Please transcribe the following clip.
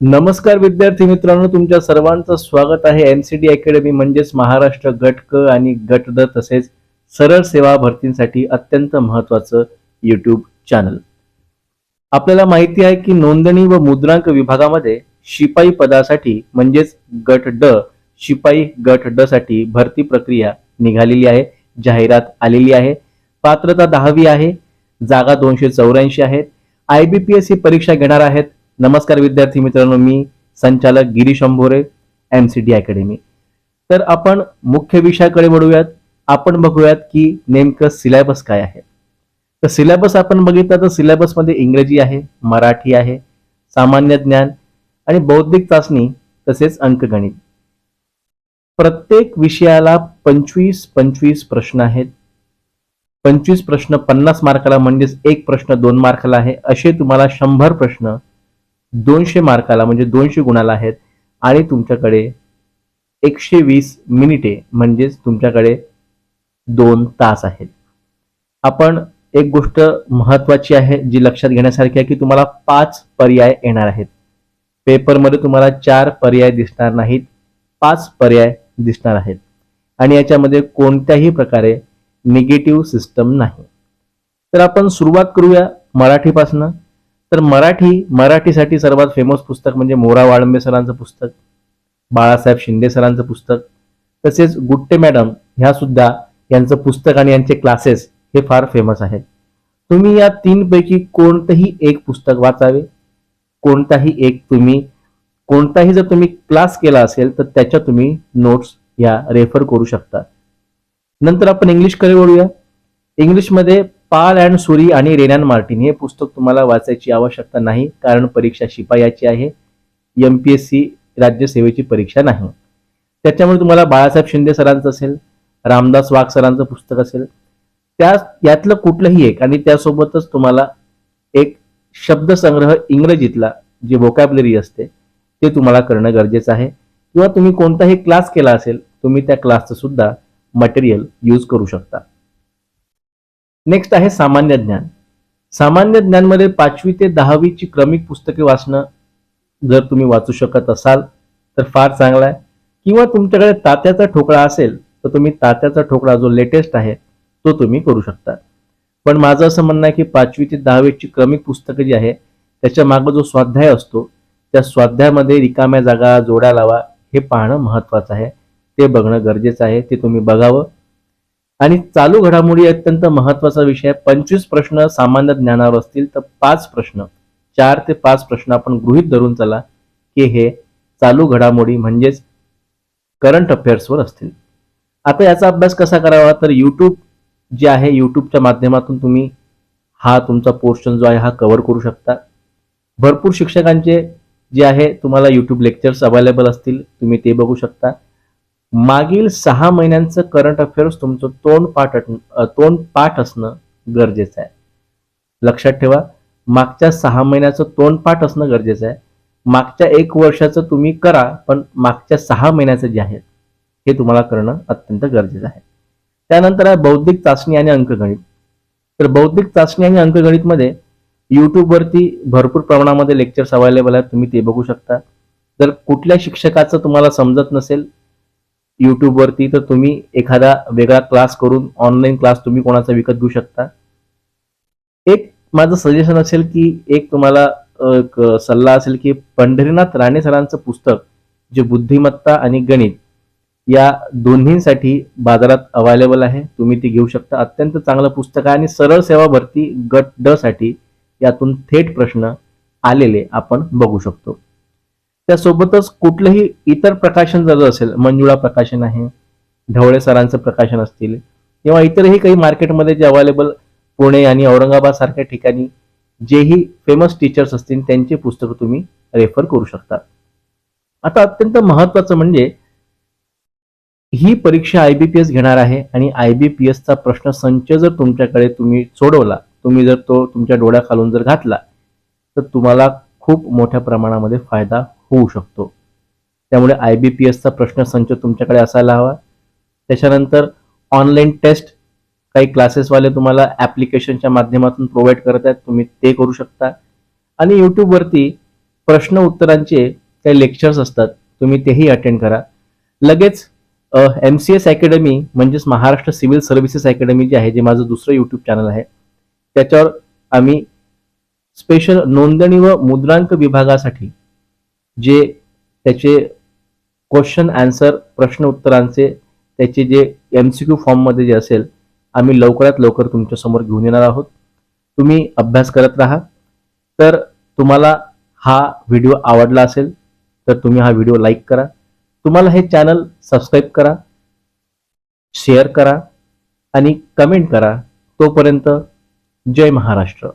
नमस्कार विद्यार्थी मित्रांनो तुमच्या सर्वांचं स्वागत आहे. एन सी डी अकॅडमी म्हणजेच महाराष्ट्र गट क आणि गट द तसेच सरळ सेवा भरतींसाठी अत्यंत महत्वाचं युट्यूब चॅनल आपल्याला माहिती आहे की नोंदणी व मुद्रांक विभागामध्ये शिपाई पदासाठी म्हणजेच गट ड शिपाई गट ड साठी भरती प्रक्रिया निघालेली आहे जाहिरात आलेली आहे. पात्रता दहावी आहे जागा दोनशे चौऱ्याऐंशी आहेत आय बी पी एस ही परीक्षा घेणार आहेत. नमस्कार विद्यार्थी मित्रांनो मी संचालक Girish Ambhore M C D academy तर आपण मुख्य विषयाकडे वळूयात. आपण बघूयात की नेमकं सिलेबस काय आहे. तर सिलेबस आपण बघितलं तर सिलेबसमध्ये इंग्रजी आहे मराठी आहे सामान्य ज्ञान आणि बौद्धिक चाचणी तसेच अंकगणित. प्रत्येक विषयाला पंचवीस पंचवीस प्रश्न आहेत. पंचवीस प्रश्न पन्नास मार्काला म्हणजेच एक प्रश्न दोन मार्काला आहे. असे तुम्हाला शंभर प्रश्न दोनशे मार्काला म्हणजे दोनशे गुणाला आहेत. आणि तुमच्याकडे एकशे वीस मिनिटे म्हणजेच तुमच्याकडे दोन तास आहेत. आपण एक गोष्ट महत्वाची आहे जी लक्षात घेण्यासारखी आहे की तुम्हाला पाच पर्याय येणार आहेत. पेपरमध्ये तुम्हाला चार पर्याय दिसणार नाहीत. पाच पर्याय दिसणार आहेत. आणि याच्यामध्ये कोणत्याही प्रकारे निगेटिव्ह सिस्टम नाही. तर आपण सुरुवात करूया मराठीपासनं. तर मराठी मराठीसाठी सर्वात फेमस पुस्तक म्हणजे मोरा वाळंबे सरांचं पुस्तक बाळासाहेब शिंदे सरांचं पुस्तक तसेच गुट्टे मॅडम ह्या सुद्धा यांचं पुस्तक आणि यांचे क्लासेस हे फार फेमस आहेत. तुम्ही या तीन पैकी कोणतंही एक पुस्तक वाचावे. कोणताही एक तुम्ही कोणताही जर तुम्ही क्लास केला असेल तर त्याच्या तुम्ही नोट्स या रेफर करू शकता. नंतर आपण इंग्लिशकडे वळूया. इंग्लिशमध्ये पाल अँड सुरी आणि रेनान मार्टिन हे पुस्तक तुम्हाला वाचायची आवश्यकता नाही कारण परीक्षा शिपायाची आहे. एम पी एस सी राज्यसेवेची परीक्षा नाही. त्याच्यामुळे तुम्हाला बाळासाहेब शिंदे सरांचं असेल रामदास वाघ सरांचं पुस्तक असेल त्या यातलं कुठलंही एक आणि त्यासोबतच तुम्हाला एक शब्दसंग्रह इंग्रजीतला जे वोकॅबलरी असते ते तुम्हाला करणं गरजेचं आहे. किंवा तुम्ही कोणताही क्लास केला असेल तुम्ही त्या क्लासचं सुद्धा मटेरियल यूज करू शकता. नेक्स्ट आहे सामान्य ज्ञान. सामान्य ज्ञानमध्ये पाचवी ते दहावीची क्रमिक पुस्तके वाचणं जर तुम्ही वाचू शकत असाल तर फार चांगला आहे. किंवा तुमच्याकडे तात्याचा ठोकळा असेल तर तुम्ही तात्याचा ठोकळा जो लेटेस्ट आहे तो तुम्ही करू शकता. पण माझं असं म्हणणं आहे की पाचवी ते दहावीची क्रमिक पुस्तकं जी आहे त्याच्या मागं जो स्वाध्याय असतो त्या स्वाध्यायामध्ये रिकाम्या जागा जोड्या लावा हे पाहणं महत्वाचं आहे. ते बघणं गरजेचं आहे ते तुम्ही बघावं. आणि चालू घडामोडी अत्यंत महत्त्वाचा विषय आहे. पंचवीस प्रश्न सामान्य ज्ञानावर असतील तर पाच प्रश्न चार ते पाच प्रश्न आपण गृहित धरून चला की हे चालू घडामोडी म्हणजेच करंट अफेअर्सवर असतील. आता याचा अभ्यास कसा करावा? तर यूट्यूब जे आहे यूट्यूबच्या माध्यमातून तुम्ही हा तुमचा पोर्शन जो आहे हा कव्हर करू शकता. भरपूर शिक्षकांचे जे आहे तुम्हाला यूट्यूब लेक्चर्स अवेलेबल असतील तुम्ही ते बघू शकता. मागील सहा महिन्यांचं करंट अफेअर्स तुमचं तोंड पाठ तोंड पाठ असणं गरजेचं आहे. लक्षात ठेवा मागच्या सहा महिन्याचं तोंड पाठ असणं गरजेचं आहे. मागच्या एक वर्षाचं तुम्ही करा पण मागच्या सहा महिन्याचं जे आहे हे तुम्हाला करणं अत्यंत गरजेचं आहे. त्यानंतर आहे बौद्धिक चाचणी आणि अंकगणित. तर बौद्धिक चाचणी आणि अंकगणितमध्ये युट्यूबवरती भरपूर प्रमाणामध्ये लेक्चर्स अवेलेबल आहेत तुम्ही ते बघू शकता. जर कुठल्या शिक्षकाचं तुम्हाला समजत नसेल युट्यूबवरती तर तुम्ही एखादा वेगळा क्लास करून ऑनलाईन क्लास तुम्ही कोणाचा विकत घेऊ शकता. एक माझं सजेशन असेल की एक तुम्हाला एक सल्ला असेल की पंढरीनाथ राणे सरांचं पुस्तक जे बुद्धिमत्ता आणि गणित या दोन्हींसाठी बाजारात अवेलेबल आहे. तुम्ही ती घेऊ शकता. अत्यंत चांगलं पुस्तक आहे आणि सरळ सेवा भरती गट ड साठी यातून थेट प्रश्न आलेले आपण बघू शकतो. त्यासोबतच कुठलंही इतर प्रकाशन जर असेल मंजुळा प्रकाशन आहे ढवळे सरांचं प्रकाशन असतील किंवा इतरही काही मार्केटमध्ये जे अवेलेबल पुणे आणि औरंगाबाद सारख्या ठिकाणी जेही फेमस टीचर्स असतील त्यांची पुस्तकं तुम्ही रेफर करू शकता. आता अत्यंत महत्वाचं म्हणजे ही परीक्षा आयबीपीएस घेणार आहे आणि आयबीपीएसचा प्रश्न संच जर तुमच्याकडे तुम्ही सोडवला तुम्ही जर तो तुमच्या डोळ्याखालून जर घातला तर तुम्हाला खूप मोठ्या प्रमाणामध्ये फायदा होऊ शकतो. त्यामुळे आय बी पी एसचा प्रश्न संच तुमच्याकडे असायला हवा. त्याच्यानंतर ऑनलाईन टेस्ट काही क्लासेसवाले तुम्हाला ॲप्लिकेशनच्या माध्यमातून प्रोव्हाइड करत आहेत. तुम्ही ते करू शकता. आणि यूट्यूबवरती प्रश्न उत्तरांचे काही लेक्चर्स असतात. तुम्ही तेही अटेंड करा. लगेच एम सी एस अकॅडमी म्हणजेच महाराष्ट्र सिव्हिल सर्व्हिसेस अकॅडमी जे आहे जे माझं दुसरं यूट्यूब चॅनल आहे त्याच्यावर आम्ही स्पेशल नोंदणी व मुद्रांक विभागासाठी जे त्याचे क्वेश्चन आन्सर प्रश्न उत्तरांचे त्याचे जे एम सी क्यू फॉर्ममध्ये जे असेल आम्ही लवकरात लवकर तुमच्यासमोर घेऊन येणार आहोत. तुम्ही अभ्यास करत राहा. तर तुम्हाला हा व्हिडिओ आवडला असेल तर तुम्ही हा व्हिडिओ लाईक करा. तुम्हाला हे चॅनल सबस्क्राईब करा शेअर करा आणि कमेंट करा. तोपर्यंत जय महाराष्ट्र.